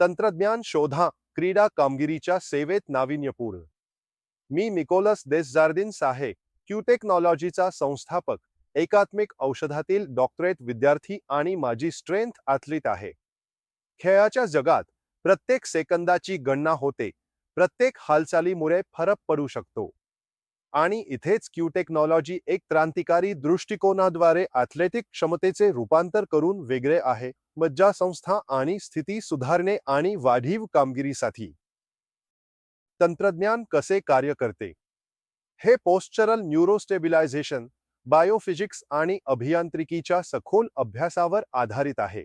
तंत्रज्ञान शोधा क्रीडा कामगिरीच्या सेवेत नाविन्यपूर्ण. मी निकोलस देसजार्दिन साहे क्यू टेक्नॉलॉजीचा संस्थापक एकात्मिक औषधातील डॉक्टरेट विद्यार्थी आणि माझी स्ट्रेंथ ॲथलीट आहे. खेळाच्या जगात प्रत्येक सेकंदाची गणना होते प्रत्येक हालचालीमुळे फरक पडू शकतो. आणि इथेच क्यू टेक्नॉलॉजी एक क्रांतिकारी दृष्टिकोनाद्वारे ॲथलेटिक क्षमतेचे रूपांतर करून वेगळे आहे. मज्जा संस्था आणि स्थिती सुधारणे आणि वाढीव कामगिरीसाठी. तंत्रज्ञान कसे कार्य करते? हे पोस्चरल न्यूरोस्टेबिलायझेशन बायोफिजिक्स आणि अभियांत्रिकीच्या सखोल अभ्यासावर आधारित आहे.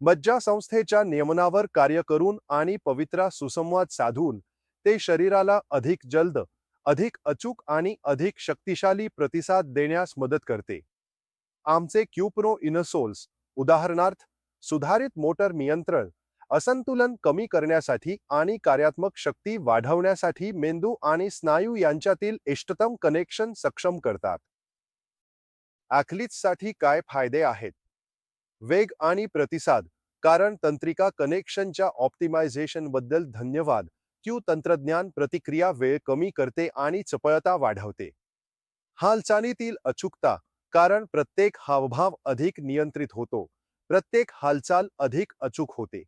मज्जा संस्थेच्या नियमनावर कार्य करून आणि पवित्रा सुसंवाद साधून ते शरीराला अधिक जलद अधिक अचूक आणि अधिक शक्तिशाली प्रतिसाद देण्यास मदत करते. आमचे क्यूप्रो इनसोल्स उदाहरणार्थ सुधारित मोटर नियंत्रण असंतुलन कमी करण्यासाठी आणि कार्यात्मक शक्ती वाढवण्यासाठी मेंदू आणि स्नायू यांच्यातील इष्टतम कनेक्शन सक्षम करतात. ॲथलीट्ससाठी काय फायदे आहेत? वेग आणि प्रतिसाद कारण तंत्रिका कनेक्शनच्या ऑप्टिमायझेशनबद्दल धन्यवाद. क्यू तंत्रज्ञान प्रतिक्रिया वेळ कमी करते आणि चपळता वाढवते. हालचालीतील अचूकता कारण प्रत्येक हावभाव अधिक नियंत्रित होतो. प्रत्येक हालचाल अधिक अचूक होते.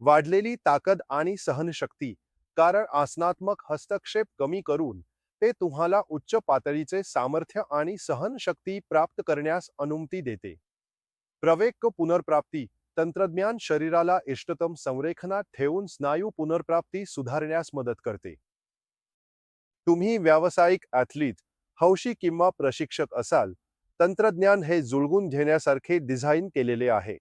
वाढलेली ताकद आणि सहनशक्ती कारण आसनात्मक हस्तक्षेप कमी करून ते तुम्हाला उच्च पातळीचे सामर्थ्य आणि सहनशक्ती प्राप्त करण्यास अनुमती देते. प्रवेग पुनर्प्राप्ती तंत्रज्ञान शरीराला इष्टतम संरेखनात ठेवून स्नायू पुनर्प्राप्ती सुधारण्यास मदत करते. तुम्ही व्यावसायिक ॲथलीट हौशी किंवा प्रशिक्षक असाल तंत्रज्ञान हे जुळवून घेण्यासारखे डिझाईन केलेले आहे.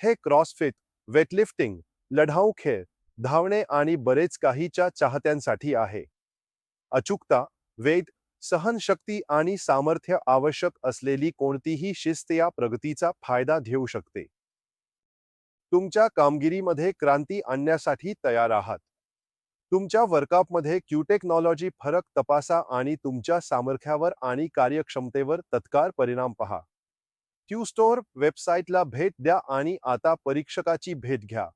हे क्रॉसफिट वेटलिफ्टिंग लढाऊ खेळ धावणे आणि बरेच काहीच्या चाहत्यांसाठी आहे. अचूकता वेद सहनशक्ती आणि सामर्थ्य आवश्यक असलेली कोणतीही शिस्त या प्रगतीचा फायदा घेऊ शकते. तुमच्या कामगिरीमध्ये क्रांती आणण्यासाठी तयार आहात. तुमच्या वर्कआपमध्ये क्यू टेक्नॉलॉजी फरक तपासा आणि तुमच्या सामर्थ्यावर आणि कार्यक्षमतेवर तत्काळ परिणाम पहा. क्यू स्टोअर वेबसाईटला भेट द्या आणि आता परीक्षकाची भेट घ्या.